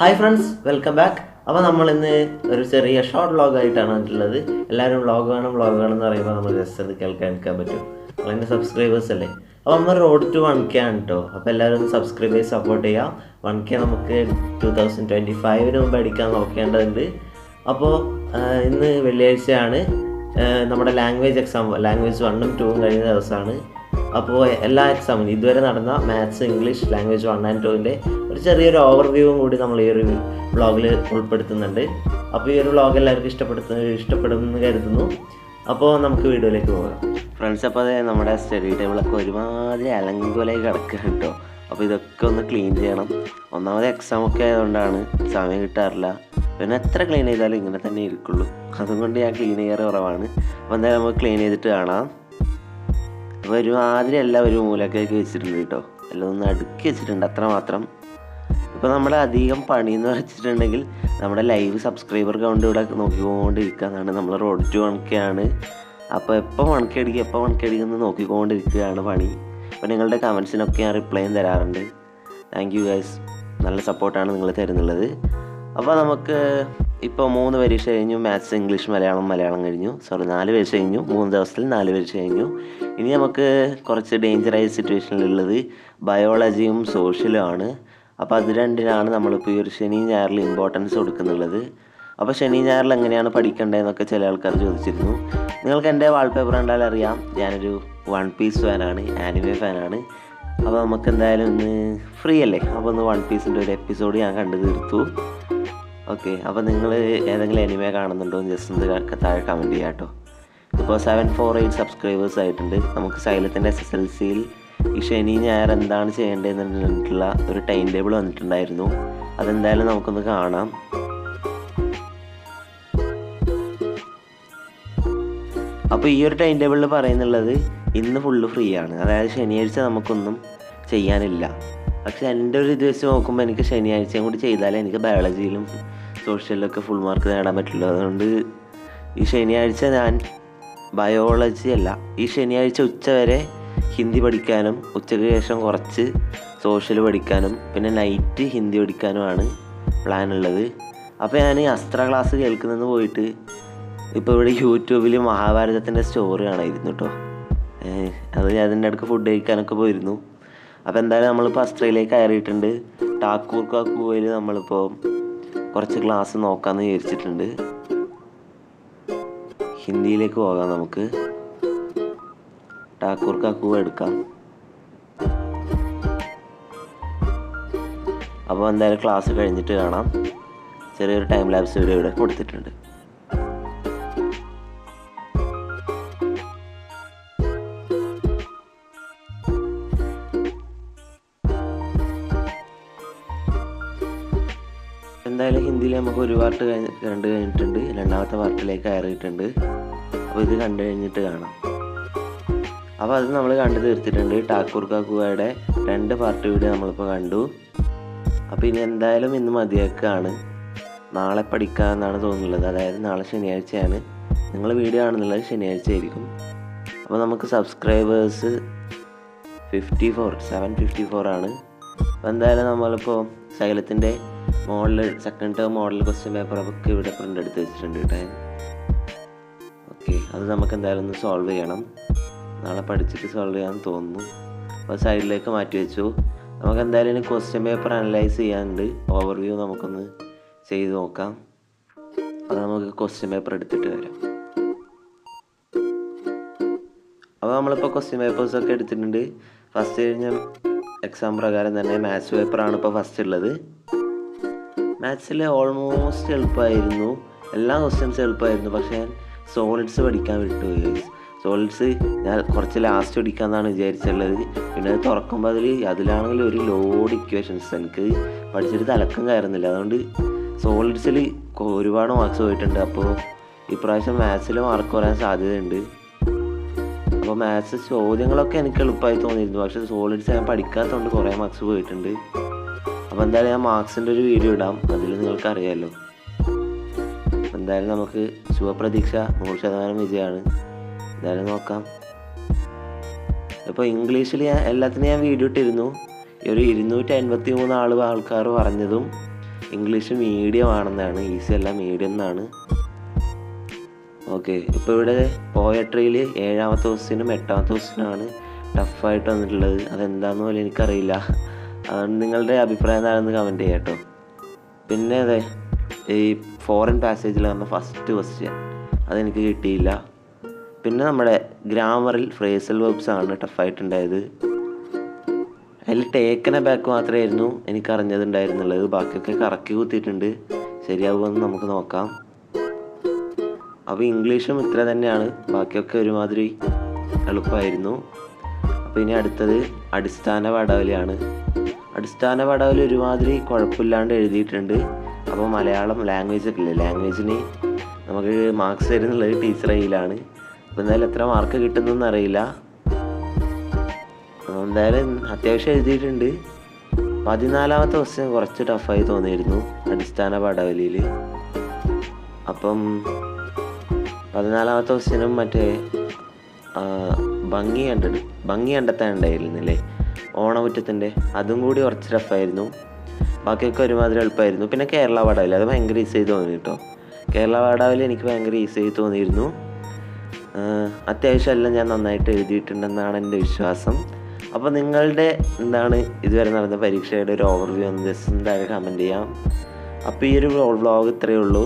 Hi friends welcome back അപ്പോൾ നമ്മൾ ഇന്ന് ഒരു ചെറിയ ഷോർട്ട് വ്ളോഗ് ആയിട്ടാണ് വന്നിട്ടുള്ളത് എല്ലാവരും വ്ളോഗ് വേണം വ്ളോഗ് വേണം എന്ന് പറയുമ്പോൾ നമ്മൾ ജസ്റ്റ് അത് കേൾക്കാൻ എടുക്കാൻ പറ്റും. നമ്മളതിന്റെ സബ്സ്ക്രൈബേഴ്സ് അല്ലേ? അപ്പോൾ നമ്മൾ റോഡ് ടു വൺ കെ ആണ് കേട്ടോ അപ്പോൾ എല്ലാവരും സബ്സ്ക്രൈബ് ചെയ്ത് സപ്പോർട്ട് ചെയ്യാം. വൺ കെ നമുക്ക് ടു തൗസൻഡ് ട്വന്റി ഫൈവിന് മുമ്പ് അടിക്കാൻ നോക്കേണ്ടതുണ്ട്. അപ്പോൾ ഇന്ന് വെള്ളിയാഴ്ചയാണ്. നമ്മുടെ ലാംഗ്വേജ് എക്സാം ലാംഗ്വേജ് വണ്ണും ടൂവും കഴിഞ്ഞ ദിവസമാണ്. അപ്പോൾ എല്ലാ എക്സാമും ഇതുവരെ നടന്ന maths English language one and ടുവിന്റെ ഒരു ചെറിയൊരു ഓവർവ്യൂവും കൂടി നമ്മൾ ഈ ഒരു ബ്ലോഗിൽ ഉൾപ്പെടുത്തുന്നുണ്ട്. അപ്പോൾ ഈ ഒരു വ്ളോഗ് എല്ലാവർക്കും ഇഷ്ടപ്പെടുത്തുന്ന ഇഷ്ടപ്പെടുമെന്ന് കരുതുന്നു. അപ്പോൾ നമുക്ക് വീഡിയോയിലേക്ക് പോകാം. ഫ്രണ്ട്സ് അപ്പോൾ അതെ നമ്മുടെ സ്റ്റഡി ടേബിളൊക്കെ ഒരുമാതിരി അലങ്കോലായി കിടക്കുക കേട്ടോ. അപ്പോൾ ഇതൊക്കെ ഒന്ന് ക്ലീൻ ചെയ്യണം. ഒന്നാമത് എക്സാം ഒക്കെ ആയതുകൊണ്ടാണ് സമയം കിട്ടാറില്ല. പിന്നെ എത്ര ക്ലീൻ ചെയ്താലും ഇങ്ങനെ തന്നെ ഇരിക്കുള്ളൂ. അതുകൊണ്ട് ഞാൻ ക്ലീൻ ചെയ്യാറ് കുറവാണ്. അപ്പോൾ എന്തായാലും നമുക്ക് ക്ലീൻ ചെയ്തിട്ട് കാണാം. അപ്പോൾ ഒരുമാതിരി ഒരു മൂലക്കേക്ക് വെച്ചിട്ടുണ്ട് കേട്ടോ. എല്ലാം ഒന്ന് അടുക്കി വെച്ചിട്ടുണ്ട് അത്ര മാത്രം. ഇപ്പോൾ നമ്മൾ അധികം പണി എന്ന് വെച്ചിട്ടുണ്ടെങ്കിൽ നമ്മുടെ ലൈവ് സബ്സ്ക്രൈബർ കൗണ്ട് ഇവിടെ നോക്കിക്കൊണ്ടിരിക്കുകയാണ് നമ്മൾ റോഡ് ടു വണക്കെയാണ് അപ്പോൾ എപ്പോൾ വണക്കടിക്കുക എപ്പോൾ വണക്കടിക്കുക എന്ന് നോക്കിക്കൊണ്ടിരിക്കുകയാണ് പണി. അപ്പോൾ നിങ്ങളുടെ കമൻസിനൊക്കെ ഞാൻ റിപ്ലൈയും തരാറുണ്ട്. താങ്ക് യു ഗൈസ് നല്ല സപ്പോർട്ടാണ് നിങ്ങൾ തരുന്നുള്ളത്. അപ്പോൾ നമുക്ക് ഇപ്പോൾ മൂന്ന് പരീക്ഷ കഴിഞ്ഞു മാത്സ് ഇംഗ്ലീഷ് മലയാളം മലയാളം കഴിഞ്ഞു. സോറി നാല് പരീക്ഷ കഴിഞ്ഞു. മൂന്ന് ദിവസത്തിൽ നാല് പരീക്ഷ കഴിഞ്ഞു. ഇനി നമുക്ക് കുറച്ച് ഡേഞ്ചറായ സിറ്റുവേഷനിലുള്ളത് ബയോളജിയും സോഷ്യലും ആണ്. അപ്പോൾ അത് രണ്ടിനാണ് നമ്മളിപ്പോൾ ഈ ഒരു ശനി ഞായറിൽ ഇമ്പോർട്ടൻസ് കൊടുക്കുന്നുള്ളത്. അപ്പോൾ ശനി ഞായറിൽ എങ്ങനെയാണ് പഠിക്കേണ്ടതെന്നൊക്കെ ചില ആൾക്കാർ ചോദിച്ചിരുന്നു. നിങ്ങൾക്ക് എന്റെ വാൾപേപ്പർ കണ്ടാൽ അറിയാം ഞാനൊരു വൺ പീസ് ഫാനാണ് ആനിമേ ഫാനാണ് അപ്പോൾ നമുക്ക് എന്തായാലും ഒന്ന് ഫ്രീ അല്ലേ? അപ്പോൾ ഒന്ന് വൺ പീസിന്റെ ഒരു എപ്പിസോഡ് ഞാൻ കണ്ടു തീർത്തു. ഓക്കെ അപ്പോൾ നിങ്ങൾ ഏതെങ്കിലും എനിമ കാണുന്നുണ്ടോ എന്ന് ജസ്റ്റ് ഒന്ന് താഴെ കമന്റ് ചെയ്യാം കേട്ടോ ഇപ്പോൾ സെവൻ ഫോർ എയ്റ്റ് സബ്സ്ക്രൈബേഴ്സ് ആയിട്ടുണ്ട്. നമുക്ക് സൈലത്തിന്റെ എസ് എസ് എൽ സിയിൽ ഈ ശനി ഞായർ എന്താണ് ചെയ്യേണ്ടതെന്ന് പറഞ്ഞിട്ടുള്ള ഒരു ടൈം ടേബിൾ വന്നിട്ടുണ്ടായിരുന്നു. അതെന്തായാലും നമുക്കൊന്ന് കാണാം. അപ്പോൾ ഈ ഒരു ടൈം ടേബിളിൽ പറയുന്നുള്ളത് ഇന്ന് ഫുള്ള് ഫ്രീ ആണ്. അതായത് ശനിയാഴ്ച നമുക്കൊന്നും ചെയ്യാനില്ല. പക്ഷെ എന്റെ ഒരു ഇത് വെച്ച് നോക്കുമ്പോൾ എനിക്ക് ശനിയാഴ്ചയും കൂടി ചെയ്താലേ എനിക്ക് ബയോളജിയിലും സോഷ്യലിലൊക്കെ ഫുൾ മാർക്ക് നേടാൻ പറ്റുള്ളൂ അതുകൊണ്ട് ഈ ശനിയാഴ്ച ഞാൻ ബയോളജി അല്ല ഈ ശനിയാഴ്ച ഉച്ച വരെ ഹിന്ദി പഠിക്കാനും ഉച്ചയ്ക്ക് ശേഷം കുറച്ച് സോഷ്യൽ പഠിക്കാനും പിന്നെ നൈറ്റ് ഹിന്ദി പഠിക്കാനുമാണ് പ്ലാൻ ഉള്ളത്. അപ്പോൾ ഞാൻ ഈ അസ്ത്ര ക്ലാസ് കേൾക്കുന്നത് പോയിട്ട് ഇപ്പോൾ ഇവിടെ യൂട്യൂബിൽ മഹാഭാരതത്തിന്റെ സ്റ്റോറി കാണായിരുന്നു കേട്ടോ അത് ഞാൻ അതിന്റെ അടുക്ക് ഫുഡ് കഴിക്കാനൊക്കെ പോയിരുന്നു. അപ്പോൾ എന്തായാലും നമ്മളിപ്പോൾ അസ്ത്രയിലേക്ക് കയറിയിട്ടുണ്ട്. ടാക്കൂർ കാക്കുവയിൽ നമ്മളിപ്പോൾ കുറച്ച് ക്ലാസ് നോക്കാമെന്ന് വിചാരിച്ചിട്ടുണ്ട്. ഹിന്ദിയിലേക്ക് പോകാം നമുക്ക്. ടാക്കൂർ കാക്കുവ എടുക്കാം. അപ്പോൾ എന്തായാലും ക്ലാസ് കഴിഞ്ഞിട്ട് കാണാം. ചെറിയൊരു ടൈം ലാബ്സ് വീഡിയോ ഇവിടെ കൊടുത്തിട്ടുണ്ട്. എന്തായാലും ഹിന്ദിയിൽ നമുക്ക് ഒരു പാർട്ട് കഴിഞ്ഞ് കണ്ടു കഴിഞ്ഞിട്ടുണ്ട്. രണ്ടാമത്തെ പാർട്ടിലേക്ക് കയറിയിട്ടുണ്ട്. അപ്പോൾ ഇത് കണ്ടു കഴിഞ്ഞിട്ട് കാണാം. അപ്പോൾ അത് നമ്മൾ കണ്ടു തീർത്തിട്ടുണ്ട്. ടാക്കൂർ കാക്കുവയുടെ രണ്ട് പാർട്ട് വീഡിയോ നമ്മളിപ്പോൾ കണ്ടു. അപ്പോൾ ഇനി എന്തായാലും ഇന്ന് മതിയാക്കുകയാണ് നാളെ പഠിക്കാമെന്നാണ് തോന്നുന്നത്. അതായത് നാളെ ശനിയാഴ്ചയാണ്. നിങ്ങൾ വീഡിയോ ആണെന്നുള്ളത് ശനിയാഴ്ച ആയിരിക്കും അപ്പോൾ നമുക്ക് subscribers fifty four seven fifty four ആണ്. അപ്പോൾ എന്തായാലും നമ്മളിപ്പോൾ സൈലത്തിന്റെ model second term model question paper ഒക്കെ ഇവിടെ പ്രിന്റ് എടുത്ത് വെച്ചിട്ടുണ്ട് കേട്ടോ. ഓക്കെ അത് നമുക്ക് എന്തായാലും ഒന്ന് സോൾവ് ചെയ്യണം. നാളെ പഠിച്ചിട്ട് സോൾവ് ചെയ്യാമെന്ന് തോന്നുന്നു. അപ്പോൾ സൈഡിലേക്ക് മാറ്റി വെച്ചു. നമുക്ക് എന്തായാലും ഇനി ക്വസ്റ്റ്യൻ പേപ്പർ അനലൈസ് ചെയ്യാനുണ്ട്. ഓവർവ്യൂ നമുക്കൊന്ന് ചെയ്ത് നോക്കാം. അത് നമുക്ക് ക്വസ്റ്റ്യൻ പേപ്പർ എടുത്തിട്ട് വരാം. അപ്പോൾ നമ്മളിപ്പോൾ ക്വസ്റ്റ്യൻ പേപ്പേഴ്സ് ഒക്കെ എടുത്തിട്ടുണ്ട്. ഫസ്റ്റ് കഴിഞ്ഞ എക്സാം പ്രകാരം തന്നെ മാത്സ് പേപ്പറാണ് ഇപ്പോൾ ഫസ്റ്റ് ഉള്ളത്. മാത്സിൽ ഓൾമോസ്റ്റ് എളുപ്പമായിരുന്നു എല്ലാ ക്വസ്റ്റ്യൻസും എളുപ്പമായിരുന്നു പക്ഷേ ഞാൻ സോളിഡ്സ് പഠിക്കാൻ വിട്ടുപോയി സോളിഡ്സ് ഞാൻ കുറച്ച് ലാസ്റ്റ് പഠിക്കാമെന്നാണ് വിചാരിച്ചുള്ളത് പിന്നെ അത് തുറക്കുമ്പോൾ അതിൽ അതിലാണെങ്കിൽ ഒരു ലോഡ് ഇക്വേഷൻസ് എനിക്ക് പഠിച്ചിട്ട് തലക്കം കയറുന്നില്ല. അതുകൊണ്ട് സോളിഡ്സിൽ ഒരുപാട് മാർക്സ് പോയിട്ടുണ്ട്. അപ്പോൾ ഇപ്രാവശ്യം മാത്സിൽ മാർക്ക് വരാൻ സാധ്യതയുണ്ട്. അപ്പോൾ മാത്സ് ചോദ്യങ്ങളൊക്കെ എനിക്ക് എളുപ്പമായി തോന്നിയിരുന്നു. പക്ഷേ സോളിഡ്സ് ഞാൻ പഠിക്കാത്തതുകൊണ്ട് കുറേ മാർക്സ് പോയിട്ടുണ്ട്. അപ്പോൾ എന്തായാലും ഞാൻ മാർക്സിന്റെ ഒരു വീഡിയോ ഇടാം. അതിൽ നിങ്ങൾക്ക് അറിയാമല്ലോ എന്തായാലും നമുക്ക് ശുഭപ്രതീക്ഷ. നൂറ് ശതമാനം വിജയമാണ് എന്തായാലും നോക്കാം. ഇപ്പോൾ ഇംഗ്ലീഷിൽ ഞാൻ എല്ലാത്തിനും ഞാൻ വീഡിയോ ഇട്ടിരുന്നു. ഒരു ഇരുന്നൂറ്റി അൻപത്തി മൂന്ന് ആൾ ആൾക്കാർ പറഞ്ഞതും ഇംഗ്ലീഷ് മീഡിയം ആണെന്നാണ്. ഈസി അല്ല മീഡിയം എന്നാണ്. ഓക്കെ ഇപ്പോൾ ഇവിടെ പോയട്രിയിൽ ഏഴാമത്തെ ക്വസ്റ്റിനും എട്ടാമത്തെ ക്വസ്റ്റിനാണ് ടഫായിട്ട് വന്നിട്ടുള്ളത്. അതെന്താണെന്ന് പോലും എനിക്കറിയില്ല. നിങ്ങളുടെ അഭിപ്രായം എന്താണെന്ന് കമന്റ് ചെയ്യാം കേട്ടോ. പിന്നെ അതെ ഈ ഫോറിൻ പാസേജിൽ വന്ന ഫസ്റ്റ് ക്വസ്റ്റ്യൻ അതെനിക്ക് കിട്ടിയില്ല. പിന്നെ നമ്മുടെ ഗ്രാമറിൽ ഫ്രേസൽ വെബ്സ് ആണ് ടഫായിട്ടുണ്ടായത് അതിൽ ടേക്കന ബാക്ക് മാത്രമായിരുന്നു എനിക്ക് അറിഞ്ഞതുണ്ടായിരുന്നുള്ളത് ബാക്കിയൊക്കെ കറക്കി കുത്തിയിട്ടുണ്ട്. ശരിയാവുമെന്ന് നമുക്ക് നോക്കാം. അപ്പോൾ ഇംഗ്ലീഷും ഇത്ര തന്നെയാണ്. ബാക്കിയൊക്കെ ഒരുമാതിരി എളുപ്പമായിരുന്നു. അപ്പോൾ ഇനി അടുത്തത് അടിസ്ഥാന പടാവലിയാണ് അടിസ്ഥാന പടവിൽ ഒരുമാതിരി കുഴപ്പമില്ലാണ്ട് എഴുതിയിട്ടുണ്ട്. അപ്പോൾ മലയാളം ലാംഗ്വേജ് ഒക്കെ ഇല്ലേ ലാംഗ്വേജിന് നമുക്ക് മാർക്സ് തരുന്നുള്ളത് ടീച്ചർ കയ്യിലാണ്. അപ്പോൾ എന്തായാലും എത്ര മാർക്ക് കിട്ടുന്നതെന്ന് അറിയില്ല. എന്തായാലും അത്യാവശ്യം എഴുതിയിട്ടുണ്ട്. പതിനാലാമത്തെ ക്വസ്റ്റ്യൻ കുറച്ച് ടഫായി തോന്നിയിരുന്നു അടിസ്ഥാന പടവലിൽ. അപ്പം പതിനാലാമത്തെ ക്വസ്റ്റ്യനും മറ്റേ ഭംഗി കണ്ടിട്ട് ഭംഗി കണ്ടെത്താൻ ഉണ്ടായിരുന്നില്ലേ? ഓണമുറ്റത്തിന്റെ അതും കൂടി കുറച്ച് റഫായിരുന്നു ബാക്കിയൊക്കെ ഒരുമാതിരി എളുപ്പമായിരുന്നു. പിന്നെ കേരള വാടാവിൽ അത് ഭയങ്കര ഈസിയായി തോന്നി കേട്ടോ. കേരള വാടാവിൽ എനിക്ക് ഭയങ്കര ഈസിയായി തോന്നിയിരുന്നു. അത്യാവശ്യം എല്ലാം ഞാൻ നന്നായിട്ട് എഴുതിയിട്ടുണ്ടെന്നാണ് എന്റെ വിശ്വാസം. അപ്പോൾ നിങ്ങളുടെ എന്താണ് ഇതുവരെ നടന്ന പരീക്ഷയുടെ ഒരു ഓവർവ്യൂ ഒന്ന് ജസ്റ്റ് എന്തായാലും കമന്റ് ചെയ്യാം. അപ്പോൾ ഈ ഒരു വ്ളോഗ് ഇത്രയേ ഉള്ളൂ.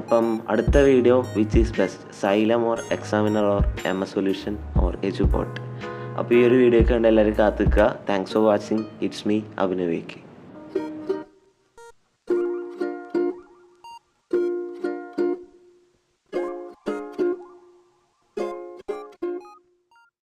അപ്പം അടുത്ത video which is best Xylem or examiner or M S solution or Eduport അപ്പോൾ ഈ ഒരു വീഡിയോ ഒക്കെ ഉണ്ട് എല്ലാവരും കാത്തുക്കുക. Thanks for watching it's me അഭിനവേക്ക്